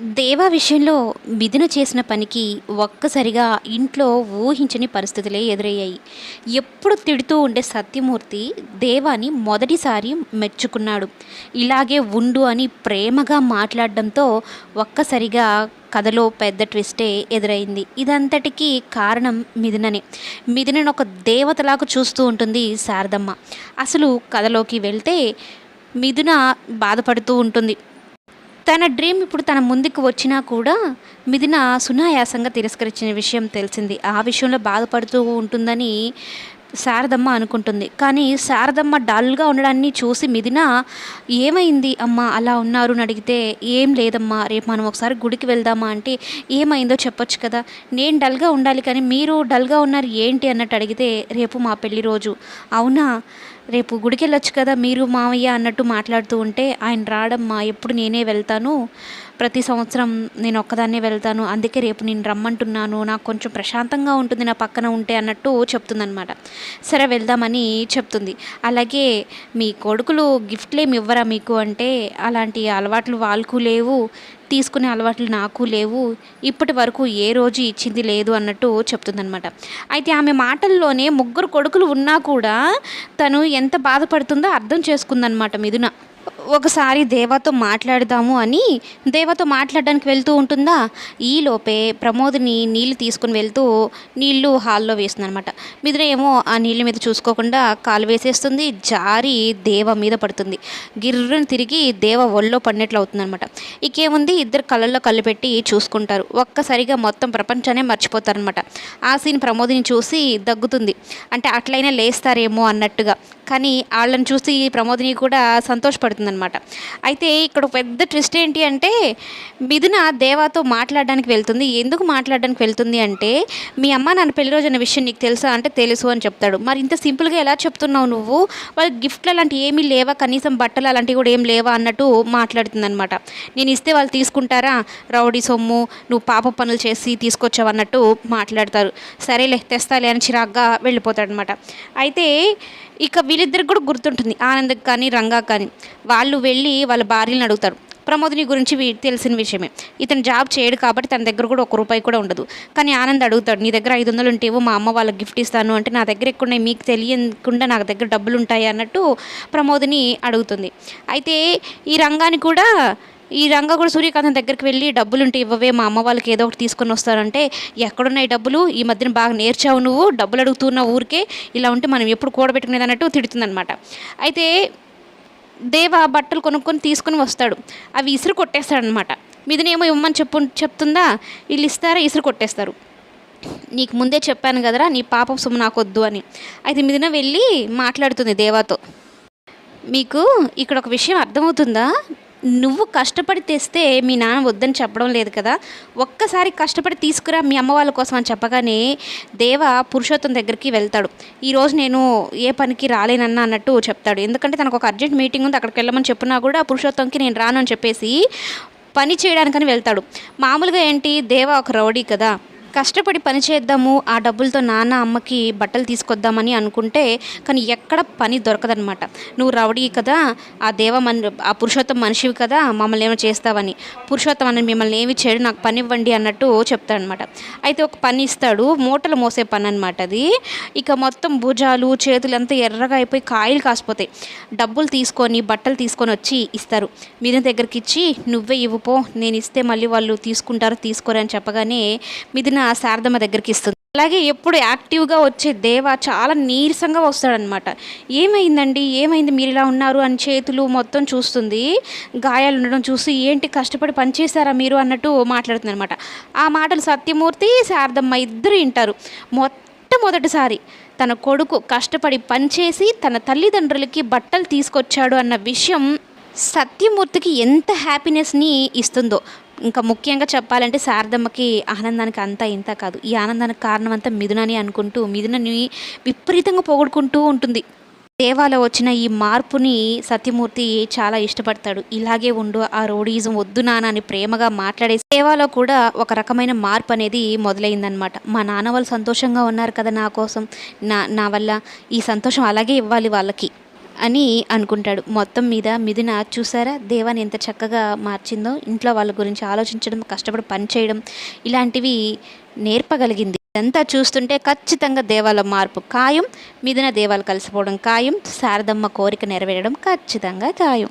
దేవా విషయంలో మిథున చేసిన పనికి ఒక్కసారిగా ఇంట్లో ఊహించని పరిస్థితులే ఎదురయ్యాయి. ఎప్పుడు తిడుతూ ఉండే సత్యమూర్తి దేవాని మొదటిసారి మెచ్చుకున్నాడు. ఇలాగే ఉండు అని ప్రేమగా మాట్లాడడంతో ఒక్కసారిగా కథలో పెద్ద ట్విస్టే ఎదురైంది. ఇదంతటికీ కారణం మిథుననే. మిథునను ఒక దేవతలాగా చూస్తూ ఉంటుంది శారదమ్మ. అసలు కథలోకి వెళ్తే మిథున బాధపడుతూ ఉంటుంది. తన డ్రీమ్ ఇప్పుడు తన ముందుకు వచ్చినా కూడా మిథున సునాయాసంగా తిరస్కరించిన విషయం తెలిసింది. ఆ విషయంలో బాధపడుతూ ఉంటుందని శారదమ్మ అనుకుంటుంది. కానీ శారదమ్మ డల్గా ఉండడాన్ని చూసి మిథున ఏమైంది అమ్మ అలా ఉన్నారు అని అడిగితే ఏం లేదమ్మా రేపు మనం ఒకసారి గుడికి వెళ్దామా? అంటే ఏమైందో చెప్పొచ్చు కదా నేను డల్గా ఉండాలి కానీ మీరు డల్గా ఉన్నారు ఏంటి? అన్నట్టు అడిగితే రేపు మా పెళ్ళి రోజు. అవునా? రేపు గుడికి వెళ్ళొచ్చు కదా మీరు మావయ్య అన్నట్టు మాట్లాడుతూ ఉంటే ఆయన రాడమ్మా ఎప్పుడు నేనే వెళ్తాను. ప్రతి సంవత్సరం నేను ఒక్కదాన్నే వెళ్తాను. అందుకే రేపు నేను రమ్మంటున్నాను. నాకు కొంచెం ప్రశాంతంగా ఉంటుంది నా పక్కన ఉంటే అన్నట్టు చెప్తుందనమాట సరే వెళ్దామని చెప్తుంది. అలాగే మీ కొడుకులు గిఫ్ట్లు ఏమి ఇవ్వరా మీకు? అంటే అలాంటి అలవాట్లు వాళ్ళకు లేవు. తీసుకునే అలవాట్లు నాకు లేవు. ఇప్పటి వరకు ఏ రోజు ఇచ్చింది లేదు అన్నట్టు చెప్తుందనమాట అయితే ఆమె మాటల్లోనే ముగ్గురు కొడుకులు ఉన్నా కూడా తను ఎంత బాధపడుతుందో అర్థం చేసుకుందనమాట మిథున. ఒకసారి దేవతో మాట్లాడదాము అని దేవాతో మాట్లాడడానికి వెళ్తూ ఉంటుందా? ఈలోపే ప్రమోద్ని నీళ్ళు తీసుకుని వెళ్తూ నీళ్ళు హాల్లో వేస్తుంది అనమాట మిథున ఏమో ఆ నీళ్ళ మీద చూసుకోకుండా కాలు వేసేస్తుంది జారి దేవ మీద పడుతుంది. గిర్రని తిరిగి దేవ ఒళ్ళో పడినట్లు అవుతుందనమాట ఇకేముంది? ఇద్దరు కళ్ళల్లో కళ్ళు పెట్టి చూసుకుంటారు. ఒక్కసారిగా మొత్తం ప్రపంచాన్ని మర్చిపోతారనమాట ఆ సీన్ ప్రమోదిని చూసి దగ్గుతుంది. అంటే అట్లయినా లేస్తారేమో అన్నట్టుగా. కానీ వాళ్ళని చూసి ప్రమోదిని కూడా సంతోషపడుతుందన్నమాట. అయితే ఇక్కడ ఒక పెద్ద ట్విస్ట్ ఏంటి అంటే మిథున దేవాతో మాట్లాడడానికి వెళ్తుంది. ఎందుకు మాట్లాడడానికి వెళ్తుంది అంటే మీ అమ్మ నాన్న పెళ్ళి రోజు అన్న విషయం నీకు తెలుసా అంటే తెలుసు అని చెప్తాడు. మరి ఇంత సింపుల్గా ఎలా చెప్తున్నావు నువ్వు? వాళ్ళకి గిఫ్ట్లు అలాంటివి ఏమీ లేవా? కనీసం బట్టలు అలాంటివి కూడా ఏం లేవా అన్నట్టు మాట్లాడుతుందనమాట. నేను ఇస్తే వాళ్ళు తీసుకుంటారా? రౌడీ సొమ్ము నువ్వు పాప పనులు చేసి తీసుకొచ్చావు అన్నట్టు మాట్లాడతారు. సరేలే తెస్తాలే అని చిరాగ్గా వెళ్ళిపోతాడనమాట. అయితే ఇక వీళ్ళిద్దరికి కూడా గుర్తుంటుంది. ఆనంద్ కానీ రంగా కానీ. వాళ్ళు వెళ్ళి వాళ్ళ భార్యలను అడుగుతారు. ప్రమోదిని గురించి తెలిసిన విషయమే. ఇతను జాబ్ చేయడు కాబట్టి తన దగ్గర కూడా ఒక రూపాయి కూడా ఉండదు. కానీ ఆనంద్ అడుగుతాడు నీ దగ్గర ఐదు వందలు ఉంటేవో మా అమ్మ వాళ్ళకి గిఫ్ట్ ఇస్తాను. అంటే నా దగ్గర ఎక్కువ ఉన్నాయి మీకు తెలియకుండా నా దగ్గర డబ్బులు ఉంటాయి అన్నట్టు ప్రమోదిని అడుగుతుంది. అయితే ఈ రంగాన్ని కూడా ఈ రంగ కూడా సూర్యకాంతం దగ్గరికి వెళ్ళి డబ్బులు ఉంటే ఇవ్వవే మా అమ్మ వాళ్ళకి ఏదో ఒకటి తీసుకొని వస్తారంటే ఎక్కడున్నాయి డబ్బులు? ఈ మధ్యన బాగా నేర్చావు నువ్వు డబ్బులు అడుగుతున్న ఊరికే ఇలా ఉంటే మనం ఎప్పుడు కూడబెట్టుకునేది అన్నట్టు తిడుతుందనమాట అయితే దేవ బట్టలు కొనుక్కొని తీసుకొని వస్తాడు. అవి ఇసురు కొట్టేస్తాడనమాట మీదనేమో ఇవ్వమని చెప్పు చెప్తుందా? వీళ్ళు ఇస్తారా? ఇసురు కొట్టేస్తారు. నీకు ముందే చెప్పాను కదరా నీ పాపం సొమ్ము నాకు వద్దు అని. అయితే మిదిన వెళ్ళి మాట్లాడుతుంది దేవాతో. మీకు ఇక్కడ ఒక విషయం అర్థమవుతుందా? నువ్వు కష్టపడి తెస్తే మీ నాన్న వద్దని చెప్పడం లేదు కదా. ఒక్కసారి కష్టపడి తీసుకురా మీ అమ్మ వాళ్ళ కోసం అని చెప్పగానే దేవ పురుషోత్తం దగ్గరికి వెళ్తాడు. ఈరోజు నేను ఏ పనికి రాలేనన్నా అన్నట్టు చెప్తాడు. ఎందుకంటే తనకు ఒక అర్జెంట్ మీటింగ్ ఉంది అక్కడికి వెళ్ళమని చెప్పినా కూడా పురుషోత్తంకి నేను రాను అని చెప్పేసి పని చేయడానికని వెళ్తాడు. మామూలుగా ఏంటి దేవ ఒక రౌడీ కదా. కష్టపడి పని చేద్దాము ఆ డబ్బులతో నాన్న అమ్మకి బట్టలు తీసుకొద్దామని అనుకుంటే కానీ ఎక్కడ పని దొరకదనమాట నువ్వు రౌడీ కదా ఆ దేవ మన ఆ పురుషోత్తం మనిషివి కదా మమ్మల్ని ఏమో చేస్తావని. పురుషోత్తం అని మిమ్మల్ని ఏమి చేయడు నాకు పని ఇవ్వండి అన్నట్టు చెప్తాడనమాట అయితే ఒక పని ఇస్తాడు మూటలు మోసే పని అనమాట అది. ఇక మొత్తం భుజాలు చేతులు అంతా ఎర్రగా అయిపోయి కాయలు కాసిపోతాయి. డబ్బులు తీసుకొని బట్టలు తీసుకొని వచ్చి ఇస్తారు. మిథున దగ్గరికి ఇచ్చి నువ్వే ఇవ్వుపో నేను ఇస్తే మళ్ళీ వాళ్ళు తీసుకుంటారు తీసుకోరు అని చెప్పగానే మిథున శారదమ్మ దగ్గరికి ఇస్తుంది. అలాగే ఎప్పుడు యాక్టివ్గా వచ్చే దేవ చాలా నీరసంగా వస్తాడనమాట ఏమైందండి? ఏమైంది? మీరు ఇలా ఉన్నారు అని చేతులు మొత్తం చూస్తుంది. గాయాలు ఉండడం చూసి ఏంటి? కష్టపడి పనిచేశారా మీరు? అన్నట్టు మాట్లాడుతుంది అనమాట ఆ మాటలు సత్యమూర్తి శారదమ్మ ఇద్దరు వింటారు. మొట్టమొదటిసారి తన కొడుకు కష్టపడి పనిచేసి తన తల్లిదండ్రులకి బట్టలు తీసుకొచ్చాడు అన్న విషయం సత్యమూర్తికి ఎంత హ్యాపీనెస్ని ఇస్తుందో. ఇంకా ముఖ్యంగా చెప్పాలంటే శారదమ్మకి ఆనందానికి అంతా ఇంత కాదు. ఈ ఆనందానికి కారణం అంతా మిథునని అనుకుంటూ మిథునని విపరీతంగా పొగుడుకుంటూ ఉంటుంది. దేవాలో వచ్చిన ఈ మార్పుని సత్యమూర్తి చాలా ఇష్టపడతాడు. ఇలాగే ఉండు ఆ రోడీజం వద్దు నాన్న అని ప్రేమగా మాట్లాడే దేవాలో కూడా ఒక రకమైన మార్పు అనేది మొదలైందనమాట మా నాన్న వాళ్ళు సంతోషంగా ఉన్నారు కదా నా కోసం. నా నా వల్ల ఈ సంతోషం అలాగే ఇవ్వాలి వాళ్ళకి. అని అనుకుంటాడు. మొత్తం మీద మిథున చూసారా? దేవాన్ని ఎంత చక్కగా మార్చిందో. ఇంట్లో వాళ్ళ గురించి ఆలోచించడం కష్టపడి పనిచేయడం ఇలాంటివి నేర్పగలిగింది. ఇదంతా చూస్తుంటే ఖచ్చితంగా దేవాల మార్పు ఖాయం. మిథున దేవాలు కలిసిపోవడం ఖాయం. శారదమ్మ కోరిక నెరవేరడం ఖచ్చితంగా ఖాయం.